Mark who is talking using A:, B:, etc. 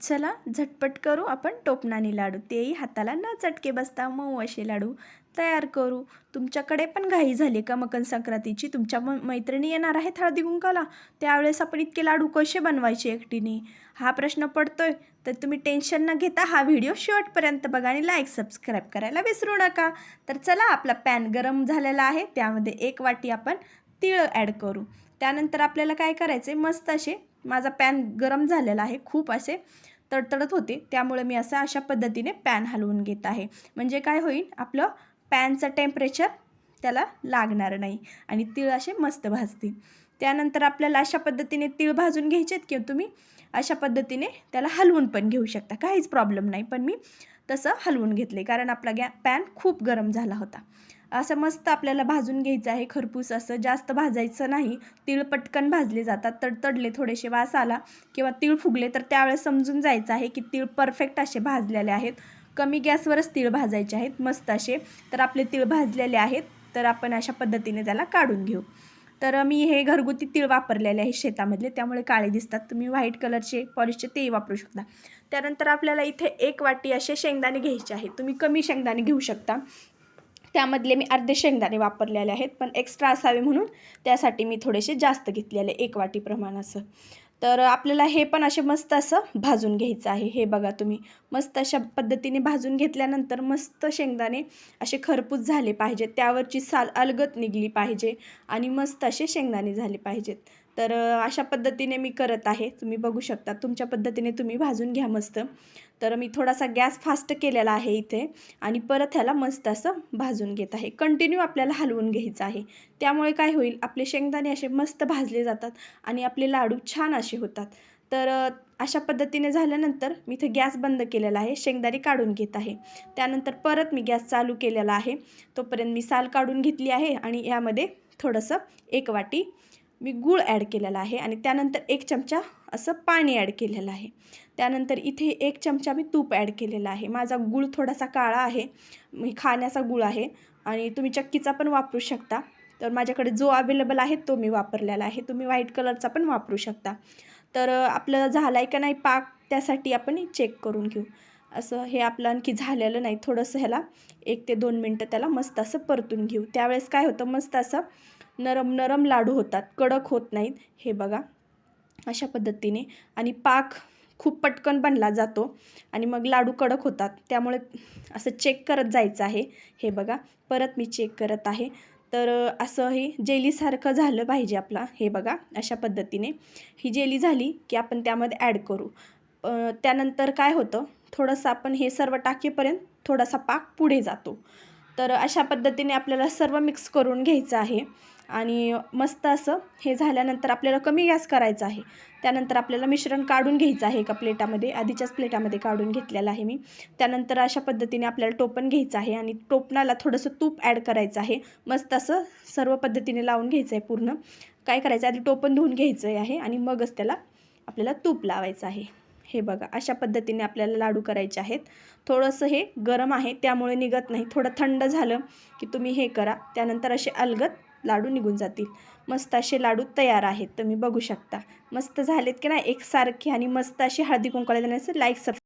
A: चला झटपट करू आपण टोपणाने लाडू. तेही हाताला न चटके बसता मऊ असे लाडू तयार करू. तुमच्याकडे पण घाई झाली का मकर संक्रांतीची? तुमच्या म मैत्रिणी येणार आहेत हळदी कुंकाला त्यावेळेस आपण इतके लाडू कसे बनवायचे एकटीने? हा प्रश्न पडतोय. तर तुम्ही टेन्शन न घेता हा व्हिडिओ शेवटपर्यंत बघा आणि लाईक सबस्क्राईब करायला विसरू नका. तर चला आपला पॅन गरम झालेला आहे. त्यामध्ये एक वाटी आपण तिळ ॲड करू. त्यानंतर आपल्याला काय करायचे मस्त असे माझा पॅन गरम झालेला आहे. खूप असे तडतडत होते. त्यामुळे मी असं अशा पद्धतीने पॅन हलवून घेत आहे. म्हणजे काय होईल? आपलं पॅनचं टेम्परेचर त्याला लागणार नाही आणि तीळ असे मस्त भाजतील. त्यानंतर आपल्याला अशा पद्धतीने तीळ भाजून घ्यायचे आहेत किंवा तुम्ही अशा पद्धतीने त्याला हलवून पण घेऊ शकता. काहीच प्रॉब्लेम नाही. पण मी तसं हलवून घेतले कारण आपला गॅ पॅन खूप गरम झाला होता. असं मस्त आपल्याला भाजून घ्यायचं आहे खरपूस असं जास्त भाजायचं नाही. तीळ पटकन भाजले जातात तडतडले थोडेसे वास आला किंवा तीळ फुगले तर त्यावेळेस समजून जायचं आहे की तीळ परफेक्ट असे भाजलेले आहेत. कमी गॅसवरच तीळ भाजायचे आहेत मस्त असे. तर आपले तीळ भाजलेले आहेत तर आपण अशा पद्धतीने त्याला काढून घेऊ. तर मी हे घरगुती तीळ वापरलेले आहे शेतामधले. त्यामुळे काळे दिसतात. तुम्ही व्हाईट कलरचे पॉलिशचे तेही वापरू शकता. त्यानंतर आपल्याला इथे एक वाटी असे शेंगदाणे घ्यायचे आहेत. तुम्ही कमी शेंगदाणे घेऊ शकता. त्यामधले मी अर्धे शेंगदाणे वापरलेले आहेत. पण एक्स्ट्रा असावे म्हणून त्यासाठी मी थोडेसे जास्त घेतलेले एक वाटी असं. तर आपल्याला हे पण असे मस्त असं भाजून घ्यायचं आहे. हे बघा तुम्ही मस्त अशा पद्धतीने भाजून घेतल्यानंतर मस्त शेंगदाणे असे खरपूस झाले पाहिजेत. त्यावरची साल अलगत निघली पाहिजे आणि मस्त असे शेंगदाणे झाले पाहिजेत. तर अशा पद्धतीने मी करत आहे. तुम्ही बघू शकता तुमच्या पद्धतीने तुम्ही भाजून घ्या मस्त. तर मी थोडासा गॅस फास्ट केलेला आहे इथे आणि परत ह्याला मस्त असं भाजून घेत आहे. कंटिन्यू आपल्याला हलवून घ्यायचं आहे. त्यामुळे काय होईल आपले शेंगदाणे असे मस्त भाजले जातात आणि आपले लाडू छान असे होतात. तर अशा पद्धतीने झाल्यानंतर मी इथे गॅस बंद केलेला आहे. शेंगदाणे काढून घेत आहे. त्यानंतर परत मी गॅस चालू केलेला आहे. तोपर्यंत मी साल काढून घेतली आहे आणि यामध्ये थोडंसं एक वाटी मी गूळ ॲड केलेला आहे आणि त्यानंतर एक चमचा असं पाणी ॲड केलेलं आहे. त्यानंतर इथे एक चमचा मी तूप ॲड केलेला आहे. माझा गूळ थोडासा काळा आहे. मी खाण्याचा गूळ आहे आणि तुम्ही चक्कीचा पण वापरू शकता. तर माझ्याकडे जो अवेलेबल आहे तो मी वापरलेला आहे. तुम्ही व्हाईट कलरचा पण वापरू शकता. तर आपलं झाला आहे का नाही पाक त्यासाठी आपण चेक करून घेऊ. असं हे आपलं आणखी झालेलं नाही थोडंसं ह्याला एक ते दोन मिनटं त्याला मस्त असं परतून घेऊ. त्यावेळेस काय होतं मस्त असं नरम नरम लाडू होतात कडक होत नाहीत. हे बघा अशा पद्धतीने. आणि पाक खूप पटकन बनला जातो आणि मग लाडू कडक होतात. त्यामुळे असं चेक करत जायचं आहे. हे बघा परत मी चेक करत आहे. तर असं हे जेलीसारखं झालं पाहिजे आपला. हे बघा अशा पद्धतीने. ही जेली झाली की आपण त्यामध्ये ॲड करू. त्यानंतर काय होतं थोडंसं आपण हे सर्व टाकेपर्यंत थोडासा पाक पुढे जातो. तर अशा पद्धतीने आपल्याला सर्व मिक्स करून घ्यायचं आहे. आणि मस्त असं हे झाल्यानंतर आपल्याला कमी गॅस करायचा आहे. त्यानंतर आपल्याला मिश्रण काढून घ्यायचं आहे एका प्लेटामध्ये आधीच्याच प्लेटामध्ये काढून घेतलेलं आहे मी. त्यानंतर अशा पद्धतीने आपल्याला टोपण घ्यायचं आहे आणि टोपणाला थोडंसं तूप ॲड करायचं आहे. मस्त असं सर्व पद्धतीने लावून घ्यायचं आहे पूर्ण. काय करायचं आधी टोपण धुवून घ्यायचं आहे आणि मगच त्याला आपल्याला तूप लावायचं आहे. हे बघा अशा पद्धतीने आपल्याला लाडू करायचे आहेत. थोडंसं हे गरम आहे त्यामुळे निघत नाही. थोडं थंड झालं की तुम्ही हे करा. त्यानंतर असे अलगत लाडू निघून जातील. मस्त असे लाडू तयार आहेत. तुम्ही बघू शकता. मस्त झालेत की नाही? एकसारखे आणि मस्त अशी हळदी कुंकवाला देण्याचं लाईक सब